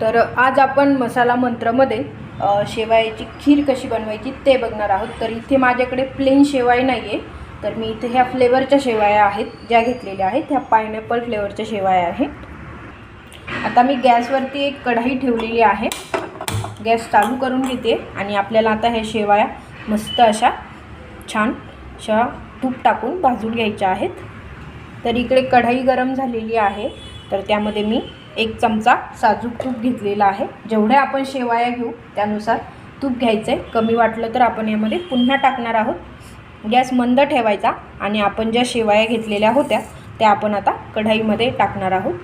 तर आज आपण मसाला मंत्रमध्ये शेवायाची खीर कशी बनवायची ते बघणार आहोत. तर इथे माझ्याकडे प्लेन शेवाय नाही आहे तर मी इथे ह्या फ्लेवरच्या शेवाया आहेत ज्या घेतलेल्या आहेत. ह्या पायनॅपल फ्लेवरच्या शेवाया आहेत. आता मी गॅसवरती एक कढाई ठेवलेली आहे. गॅस चालू करून घेते आणि आपल्याला आता ह्या शेवाया मस्त अशा छान अशा तूप टाकून भाजून घ्यायच्या आहेत. तर इकडे कढाई गरम झालेली आहे. तर त्यामध्ये मी एक चमचा साजूक तूप घेतलेला आहे. जेवढ्या आपण शेवाया घेऊ त्यानुसार तूप घ्यायचं आहे कमी वाटलं तर आपण यामध्ये पुन्हा टाकणार आहोत. गॅस मंद ठेवायचा आणि आपण ज्या शेवाया घेतलेल्या होत्या त्या आपण आता कढाईमध्ये टाकणार आहोत.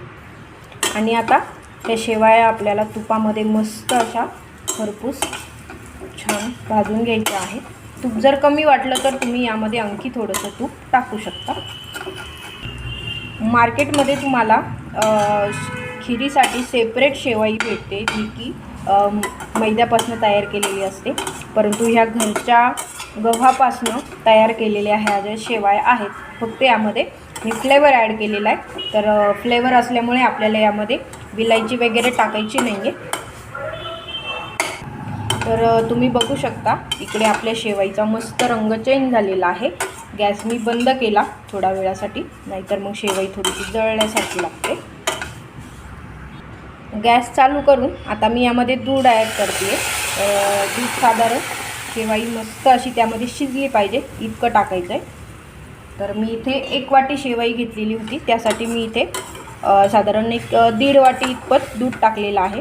आणि आता त्या शेवाया आपल्याला तुपामध्ये मस्त अशा खरपूस छान भाजून घ्यायच्या आहे तूप जर कमी वाटलं तर तुम्ही यामध्ये आणखी थोडंसं तूप टाकू शकता. मार्केटमध्ये तुम्हाला खिरीसाठी सेपरेट शेवाई भेटते जी की मैद्यापासून तयार केलेली असते. परंतु ह्या घरच्या गव्हापासनं तयार केलेल्या ह्या ज्या शेवाया आहेत फक्त यामध्ये मी फ्लेवर ॲड केलेला आहे. तर फ्लेवर असल्यामुळे आपल्याला यामध्ये विलायची वगैरे टाकायची नाही आहे तर तुम्ही बघू शकता इकडे आपल्या शेवाईचा मस्त रंग चेंज झालेला आहे. गॅस मी बंद केला थोड्या वेळासाठी नाहीतर मग शेवाई थोडीशी जळण्यासारखी लागते. गॅस चालू करून आता मी यामध्ये दूध ॲड करते. दूध साधारण शेवाई मस्त अशी त्यामध्ये शिजली पाहिजे इतकं टाकायचं आहे. तर मी इथे एक वाटी शेवाई घेतलेली होती. त्यासाठी मी इथे साधारण एक दीड वाटी इतपत दूध टाकलेलं आहे.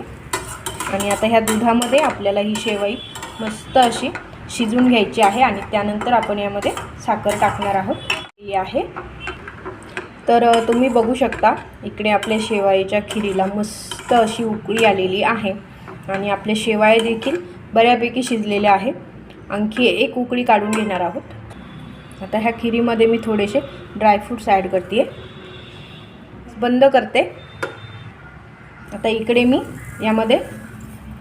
आणि आता ह्या दुधामध्ये आपल्याला ही शेवाई मस्त अशी शिजून घ्यायची आहे आणि त्यानंतर आपण यामध्ये साखर टाकणार आहोत. ही आहे तर तुम्ही बघू शकता इकडे आपल्या शेवाळीच्या खिरीला मस्त अशी उकळी आलेली आहे. आणि आपले शेवाळे देखील बऱ्यापैकी शिजलेले आहे. आणखी एक उकळी काढून घेणार आहोत. आता ह्या खिरीमध्ये मी थोडेसे ड्रायफ्रूट्स ॲड करते बंद करते. आता इकडे मी यामध्ये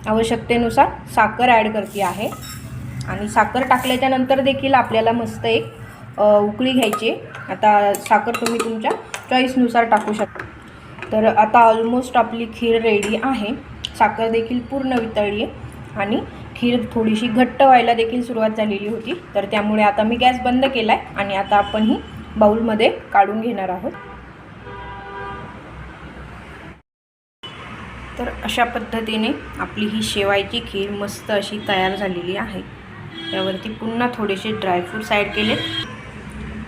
आवश्यकतेनुसार साखर ॲड करते आहे. आणि साखर टाकल्याच्या नंतर देखील आपल्याला मस्त एक उकळी घ्यायची. आता साखर तुम्ही तुमच्या चॉईसनुसार टाकू शकता तर आता ऑलमोस्ट आपली खीर रेडी आहे. साखर देखील पूर्ण वितळली आहे. आणि खीर थोडीशी घट्ट व्हायला देखील सुरुवात झालेली होती. तर त्यामुळे आता मी गॅस बंद केला आहे आणि आता आपण ही बाऊलमध्ये काढून घेणार आहोत. तर अशा पद्धतीने आपली ही शेवायची खीर मस्त अशी तयार झालेली आहे. त्यावरती पुन्हा थोडेसे ड्रायफ्रूट्स ॲड केलेत.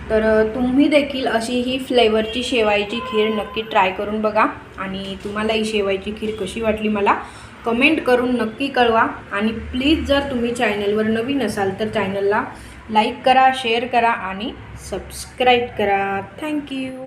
तर तुम्ही देखील अशी ही फ्लेवरची शेवायची खीर नक्की ट्राय करून बघा. आणि तुम्हाला ही शेवायची खीर कशी वाटली मला कमेंट करून नक्की कळवा. आणि प्लीज जर तुम्ही चॅनलवर नवीन असाल तर चॅनलला लाईक करा शेअर करा आणि सबस्क्राईब करा. थँक्यू